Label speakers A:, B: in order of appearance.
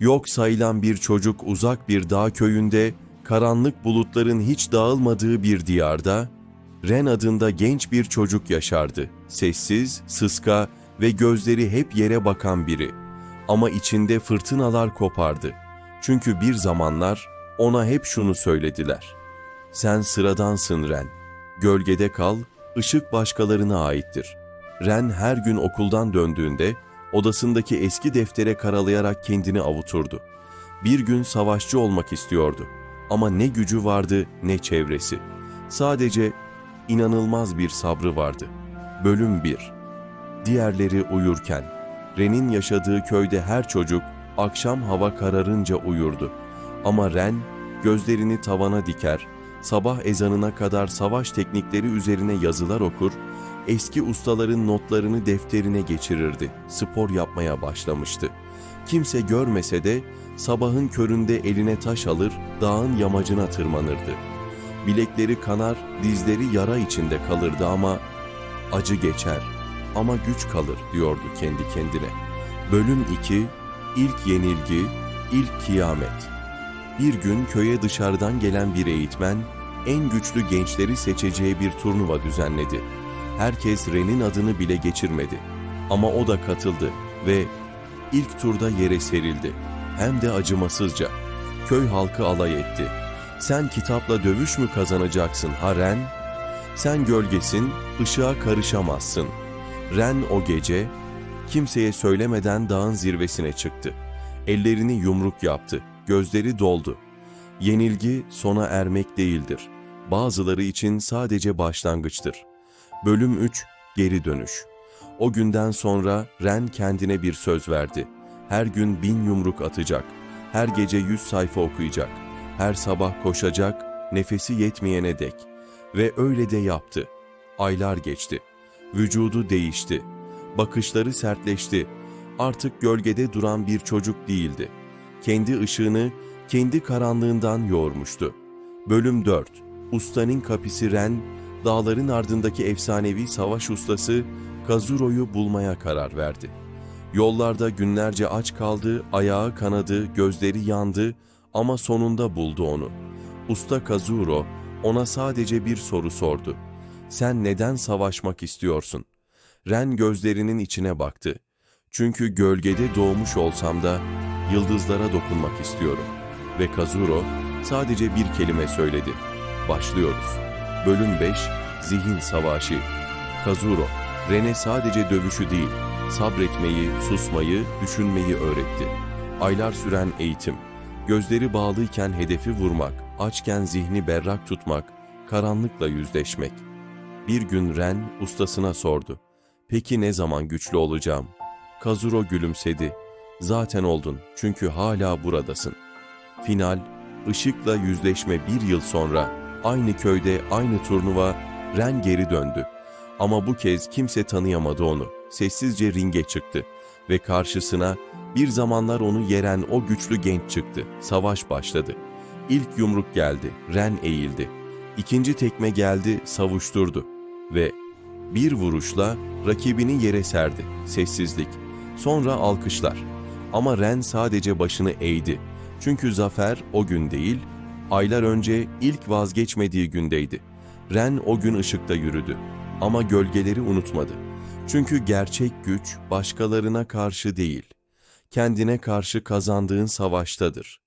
A: Yok sayılan bir çocuk uzak bir dağ köyünde, karanlık bulutların hiç dağılmadığı bir diyarda, Ren adında genç bir çocuk yaşardı. Sessiz, sıska ve gözleri hep yere bakan biri. Ama içinde fırtınalar kopardı. Çünkü bir zamanlar ona hep şunu söylediler. Sen sıradansın Ren. Gölgede kal, ışık başkalarına aittir. Ren her gün okuldan döndüğünde odasındaki eski deftere karalayarak kendini avuturdu. Bir gün savaşçı olmak istiyordu. Ama ne gücü vardı ne çevresi. Sadece inanılmaz bir sabrı vardı. Bölüm 1 Diğerleri uyurken, Ren'in yaşadığı köyde her çocuk akşam hava kararınca uyurdu. Ama Ren gözlerini tavana diker, sabah ezanına kadar savaş teknikleri üzerine yazılar okur, eski ustaların notlarını defterine geçirirdi. Spor yapmaya başlamıştı. Kimse görmese de sabahın köründe eline taş alır, dağın yamacına tırmanırdı. Bilekleri kanar, dizleri yara içinde kalırdı ama acı geçer ama güç kalır diyordu kendi kendine. Bölüm 2 İlk yenilgi, ilk kıyamet. Bir gün köye dışarıdan gelen bir eğitmen en güçlü gençleri seçeceği bir turnuva düzenledi. Herkes Ren'in adını bile geçirmedi. Ama o da katıldı ve ilk turda yere serildi. Hem de acımasızca. Köy halkı alay etti. Sen kitapla dövüş mü kazanacaksın ha Ren? Sen gölgesin, ışığa karışamazsın. Ren o gece kimseye söylemeden dağın zirvesine çıktı. Ellerini yumruk yaptı, gözleri doldu. Yenilgi sona ermek değildir. Bazıları için sadece başlangıçtır. Bölüm 3 Geri Dönüş O günden sonra Ren kendine bir söz verdi. Her gün bin yumruk atacak, her gece yüz sayfa okuyacak, her sabah koşacak, nefesi yetmeyene dek. Ve öyle de yaptı. Aylar geçti. Vücudu değişti. Bakışları sertleşti. Artık gölgede duran bir çocuk değildi. Kendi ışığını, kendi karanlığından yoğurmuştu. Bölüm 4 Ustanın kapisi Ren, dağların ardındaki efsanevi savaş ustası Kazuro'yu bulmaya karar verdi. Yollarda günlerce aç kaldı, ayağı kanadı, gözleri yandı ama sonunda buldu onu. Usta Kazuro ona sadece bir soru sordu. Sen neden savaşmak istiyorsun? Ren gözlerinin içine baktı. Çünkü gölgede doğmuş olsam da yıldızlara dokunmak istiyorum. Ve Kazuro sadece bir kelime söyledi. Başlıyoruz. Bölüm 5 Zihin Savaşı Kazuro, Ren'e sadece dövüşü değil, sabretmeyi, susmayı, düşünmeyi öğretti. Aylar süren eğitim, gözleri bağlıyken hedefi vurmak, açken zihni berrak tutmak, karanlıkla yüzleşmek. Bir gün Ren ustasına sordu. Peki ne zaman güçlü olacağım? Kazuro gülümsedi. Zaten oldun çünkü hala buradasın. Final, ışıkla yüzleşme bir yıl sonra aynı köyde aynı turnuva Ren geri döndü. Ama bu kez kimse tanıyamadı onu. Sessizce ringe çıktı ve karşısına bir zamanlar onu yeren o güçlü genç çıktı. Savaş başladı. İlk yumruk geldi, Ren eğildi. İkinci tekme geldi, savuşturdu ve bir vuruşla rakibini yere serdi. Sessizlik. Sonra alkışlar. Ama Ren sadece başını eğdi. Çünkü zafer o gün değil, aylar önce ilk vazgeçmediği gündeydi. Ren o gün ışıkta yürüdü. Ama gölgeleri unutmadı. Çünkü gerçek güç başkalarına karşı değil, kendine karşı kazandığın savaştadır.